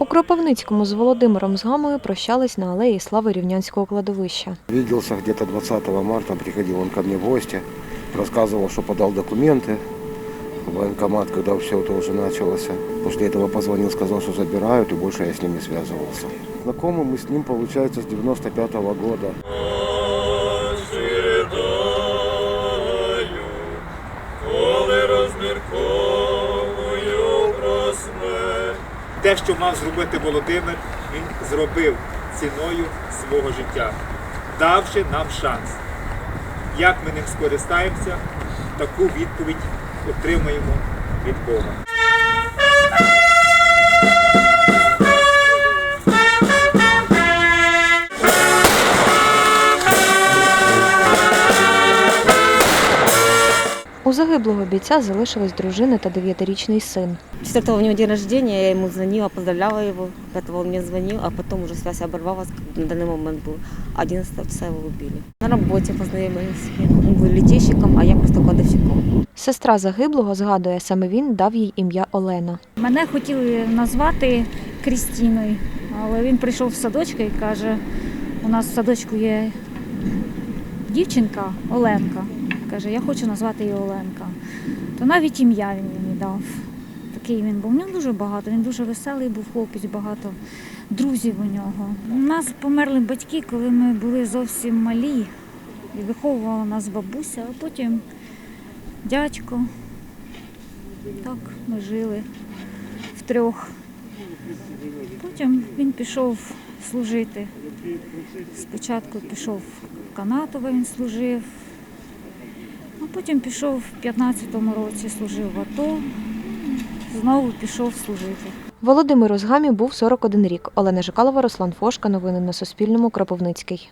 У Кропивницькому з Володимиром Згамою прощались на алеї слави Рівнянського кладовища. Виделся где-то 20 марта, приходил он ко мне в гости, рассказывал, что подал документы в военкомат, когда все это уже началось. После этого позвонил, сказал, что забирают, и больше я с ним не связывался. Знакомы мы с ним, получается, с 95 года. Те, що мав зробити Володимир, він зробив ціною свого життя, давши нам шанс. Як ми ним скористаємося, таку відповідь отримаємо від Бога. У загиблого бійця залишилась дружина та дев'ятирічний син. 4 у него день рождения, я ему звонила, поздравляла его. Этого он мне звонил, а потом уже связь оборвалась, на данный момент был. 11 часа его убили. На работе познакомились. Он был летейщиком, а я просто кладовщиком. Сестра загиблого згадує, саме він дав їй ім'я Олена. Мене хотіли назвати Крістіною, але він прийшов в садочок і каже, у нас в садочку є дівчинка Оленка. Каже, я хочу назвати її Оленка. То навіть ім'я він мені дав. Такий він був. У нього дуже багато, він дуже веселий був хлопець, багато друзів у нього. У нас померли батьки, коли ми були зовсім малі. І виховувала нас бабуся, а потім дядько. Так, ми жили втрьох. Потім він пішов служити. Спочатку пішов в Канатове, він служив, потім пішов в 15-му році, служив в АТО, знову пішов служити. Володимир Озгамі був 41 рік. Олена Жикалова, Руслан Фошка. Новини на Суспільному. Кропивницький.